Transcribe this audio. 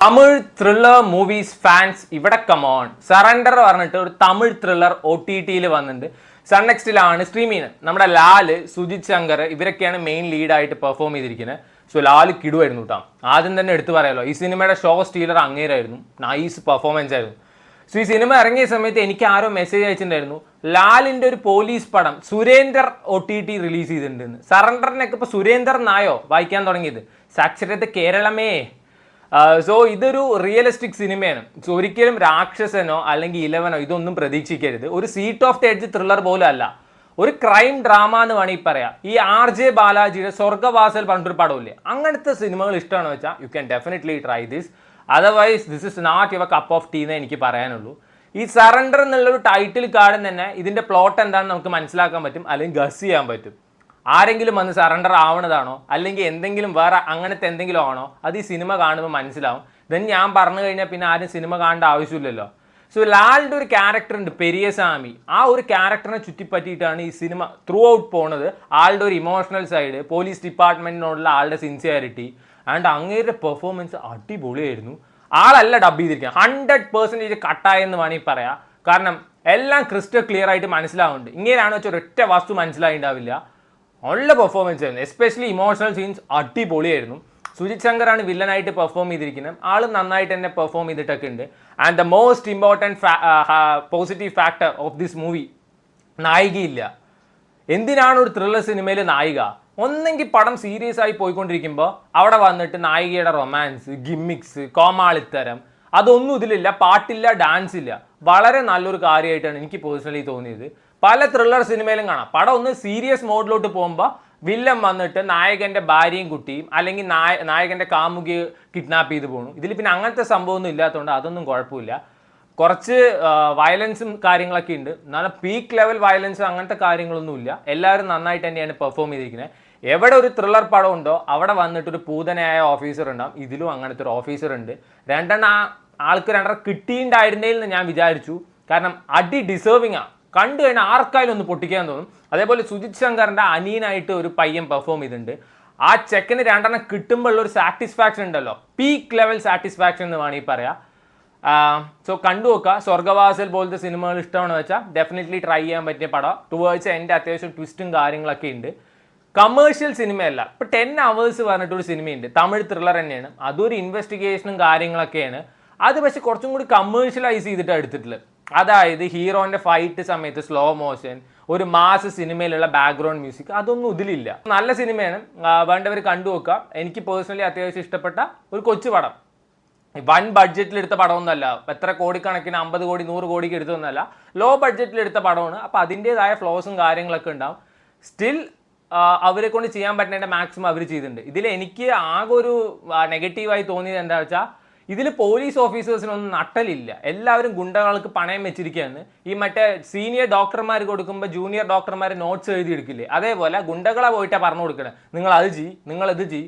Tamil thriller movies fans ഇവിടെ come on surrender പറഞ്ഞിട്ട് ഒരു തമിഴ് ത്രില്ലർ ഒ ടി ടിയിൽ വന്നിട്ടുണ്ട് സൺ നെക്സ്റ്റിലാണ് സ്ട്രീം ചെയ്യുന്നത് നമ്മുടെ ലാൽ സുജിത് ശങ്കർ ഇവരൊക്കെയാണ് മെയിൻ ലീഡായിട്ട് പെർഫോം ചെയ്തിരിക്കുന്നത് സോ ലാൽ കിടുവായിരുന്നു കേട്ടോ ആദ്യം തന്നെ എടുത്തു പറയാലോ. ഈ സിനിമയുടെ ഷോ സ്റ്റീലർ അങ്ങേരായിരുന്നു. നൈസ് പെർഫോമൻസ് ആയിരുന്നു. സോ ഈ സിനിമ ഇറങ്ങിയ സമയത്ത് എനിക്ക് ആരോ മെസ്സേജ് അയച്ചിട്ടുണ്ടായിരുന്നു. ലാലിന്റെ ഒരു പോലീസ് പടം surrender O T T release ചെയ്തിട്ടുണ്ടെന്ന്. സറണ്ടറിനൊക്കെ ഇപ്പോൾ സുരേന്ദർ നായോ വായിക്കാൻ തുടങ്ങിയത്? സാക്ഷരത കേരളമേ. സോ ഇതൊരു റിയലിസ്റ്റിക് സിനിമയാണ് സോ ഒരിക്കലും രാക്ഷസനോ അല്ലെങ്കിൽ ഇലവനോ ഇതൊന്നും പ്രതീക്ഷിക്കരുത്. ഒരു seat of the edge thriller പോലും അല്ല. ഒരു ക്രൈം ഡ്രാമ എന്ന് വേണമെങ്കിൽ പറയാം. ഈ ആർ ജെ ബാലാജിയുടെ സ്വർഗവാസൽ പണ്ടൊരു പടമില്ലേ? അങ്ങനത്തെ സിനിമകൾ ഇഷ്ടമാണെന്ന് വെച്ചാൽ you can definitely try this otherwise this is not your cup of tea എന്നേ എനിക്ക് പറയാനുള്ളൂ. ഈ സറണ്ടർ എന്നുള്ളൊരു ടൈറ്റിൽ കാർഡിൽ തന്നെ ഇതിന്റെ പ്ലോട്ട് എന്താണെന്ന് നമുക്ക് മനസ്സിലാക്കാൻ പറ്റും. അല്ലെങ്കിൽ ഗസ് ചെയ്യാൻ പറ്റും. ആരെങ്കിലും വന്ന് സറണ്ടർ ആവണതാണോ? അല്ലെങ്കിൽ എന്തെങ്കിലും വേറെ അങ്ങനത്തെ എന്തെങ്കിലും ആണോ? അത് ഈ സിനിമ കാണുമ്പോൾ മനസ്സിലാവും. ദെൻ ഞാൻ പറഞ്ഞു കഴിഞ്ഞാൽ പിന്നെ ആരും സിനിമ കാണേണ്ട ആവശ്യമില്ലല്ലോ. സോ ലാലിന്റെ ഒരു ക്യാരക്ടർ ഉണ്ട് പെരിയസ്വാമി. ആ ഒരു ക്യാരക്ടറിനെ ചുറ്റിപ്പറ്റിയിട്ടാണ് ഈ സിനിമ ത്രൂ ഔട്ട് പോണത്. ആളുടെ ഒരു ഇമോഷണൽ സൈഡ് പോലീസ് ഡിപ്പാർട്ട്മെന്റിനോടുള്ള ആളുടെ സിൻസിയാരിറ്റി ആൻഡ് അങ്ങേരുടെ പെർഫോമൻസ് അടിപൊളിയായിരുന്നു. ആളല്ല ഡബ് ചെയ്തിരിക്കുക ഹൺഡ്രഡ് പെർസെന്റേജ് കട്ടായെന്ന് വേണമെങ്കിൽ പറയാം. കാരണം എല്ലാം ക്രിസ്റ്റൽ ക്ലിയർ ആയിട്ട് മനസ്സിലാവുന്നുണ്ട്. ഇങ്ങനെയാണെന്ന് വെച്ചാൽ ഒരൊറ്റ വസ്തു മനസ്സിലായിണ്ടാവില്ല. നല്ല പെർഫോമൻസ് ആയിരുന്നു. എസ്പെഷ്യലി ഇമോഷണൽ സീൻസ് അടിപൊളിയായിരുന്നു. സുജിത് ശങ്കറാണ് വില്ലനായിട്ട് പെർഫോം ചെയ്തിരിക്കുന്നത്. ആൾ നന്നായിട്ട് തന്നെ പെർഫോം ചെയ്തിട്ടൊക്കെ ഉണ്ട്. And the most important positive factor of this movie നായികയില്ല. എന്തിനാണ് ഒരു ത്രില്ലർ സിനിമയിൽ നായിക? ഒന്നെങ്കിൽ പടം സീരിയസ് ആയി പോയിക്കൊണ്ടിരിക്കുമ്പോൾ അവിടെ വന്നിട്ട് നായികയുടെ റൊമാൻസ് ഗിമ്മിക്സ് കോമാളിത്തരം അതൊന്നും ഇതിലില്ല പാട്ടില്ല ഡാൻസ് ഇല്ല. വളരെ നല്ലൊരു കാര്യമായിട്ടാണ് എനിക്ക് പേഴ്സണലി തോന്നിയത്. പല ത്രില്ലർ സിനിമയിലും കാണാം. പടം ഒന്ന് സീരിയസ് മോഡിലോട്ട് പോകുമ്പോൾ വില്ലൻ വന്നിട്ട് നായകന്റെ ഭാര്യയും കുട്ടിയും അല്ലെങ്കിൽ നായ നായകന്റെ കാമുകി കിഡ്നാപ്പ് ചെയ്ത് പോകണം ഇതിൽ പിന്നെ അങ്ങനത്തെ സംഭവമൊന്നും ഇല്ലാത്തതുകൊണ്ട് അതൊന്നും കുഴപ്പമില്ല. കുറച്ച് വയലൻസും കാര്യങ്ങളൊക്കെ ഉണ്ട്. എന്നാലും പീക്ക് ലെവൽ വയലൻസ് അങ്ങനത്തെ കാര്യങ്ങളൊന്നും ഇല്ല. എല്ലാവരും നന്നായിട്ട് തന്നെയാണ് പെർഫോം ചെയ്തിരിക്കുന്നത് എവിടെ ഒരു ത്രില്ലർ പടം ഉണ്ടോ അവിടെ വന്നിട്ട് ഒരു പൂതനയായ ഓഫീസർ ഉണ്ടാവും. ഇതിലും അങ്ങനത്തെ ഒരു ഓഫീസർ ഉണ്ട്. രണ്ടെണ്ണം ആൾക്ക് കിട്ടിയിട്ടുണ്ടായിരുന്നേ എന്ന് ഞാൻ വിചാരിച്ചു. കാരണം അടി ഡിസേർവിങ് ആ. കണ്ടു കഴിഞ്ഞാൽ ആർക്കായാലും ഒന്ന് പൊട്ടിക്കാൻ തോന്നും. അതേപോലെ സുജിത് ശങ്കറിന്റെ അനിയനായിട്ട് ഒരു പയ്യൻ പെർഫോം ചെയ്തിട്ടുണ്ട്. ആ ചെക്കന് രണ്ടെണ്ണം കിട്ടുമ്പോഴുള്ള ഒരു സാറ്റിസ്ഫാക്ഷൻ ഉണ്ടല്ലോ. പീക്ക് ലെവൽ സാറ്റിസ്ഫാക്ഷൻ എന്ന് വേണമെങ്കിൽ പറയാം. സോ കണ്ടു നോക്കുക. സ്വർഗവാസൽ പോലത്തെ സിനിമകൾ ഇഷ്ടമാണെന്ന് വെച്ചാൽ ഡെഫിനറ്റ്ലി ട്രൈ ചെയ്യാൻ പറ്റിയ പടം. ടുവേഴ്സ് എന്റെ അത്യാവശ്യം ട്വിസ്റ്റും കാര്യങ്ങളൊക്കെ ഉണ്ട്. കമേഴ്ഷ്യൽ സിനിമയല്ല. ഇപ്പോൾ ടെൻ അവേഴ്സ് പറഞ്ഞിട്ടൊരു സിനിമയുണ്ട്. തമിഴ് ത്രില്ലർ തന്നെയാണ്. അതൊരു ഇൻവെസ്റ്റിഗേഷനും കാര്യങ്ങളൊക്കെയാണ്. അത് പക്ഷെ കുറച്ചും കൂടി കമേഴ്ഷ്യലൈസ് ചെയ്തിട്ടാണ് എടുത്തിട്ടുള്ളത് അതായത് ഹീറോന്റെ ഫൈറ്റ് സമയത്ത് സ്ലോ മോഷൻ ഒരു മാസ് സിനിമയിലുള്ള ബാക്ക്ഗ്രൗണ്ട് മ്യൂസിക് അതൊന്നും ഇതിലില്ല. നല്ല സിനിമയാണ് വേണ്ടവർ കണ്ടു നോക്കുക. എനിക്ക് പേഴ്സണലി അത്യാവശ്യം ഇഷ്ടപ്പെട്ട ഒരു കൊച്ചു പടം. വൺ ബഡ്ജറ്റിൽ എടുത്ത പടമൊന്നുമല്ല. എത്ര കോടിക്കണക്കിന് അമ്പത് കോടി നൂറ് കോടിക്ക് എടുത്തതൊന്നുമല്ല. ലോ ബഡ്ജറ്റിൽ എടുത്ത പടമാണ്. അപ്പോൾ അതിന്റെതായ ഫ്ലോസും കാര്യങ്ങളൊക്കെ ഉണ്ടാവും. സ്റ്റിൽ അവരെ കൊണ്ട് ചെയ്യാൻ പറ്റുന്നതിന്റെ മാക്സിമം അവർ ചെയ്തിട്ടുണ്ട്. ഇതിൽ എനിക്ക് ആകെ ഒരു നെഗറ്റീവായി തോന്നിയത് എന്താ വെച്ചാൽ ഇതിൽ പോലീസ് ഓഫീസേഴ്സിനൊന്നും നട്ടലില്ല. എല്ലാവരും ഗുണ്ടകൾക്ക് പണയം വെച്ചിരിക്കുകയാണ്. ഈ മറ്റേ സീനിയർ ഡോക്ടർമാർ കൊടുക്കുമ്പോൾ ജൂനിയർ ഡോക്ടർമാർ നോട്ട്സ് എഴുതി എടുക്കില്ലേ അതേപോലെ ഗുണ്ടകളെ പോയിട്ടാണ് പറഞ്ഞു കൊടുക്കണേ. നിങ്ങൾ അത് ചെയ് നിങ്ങൾ ഇത് ചെയ്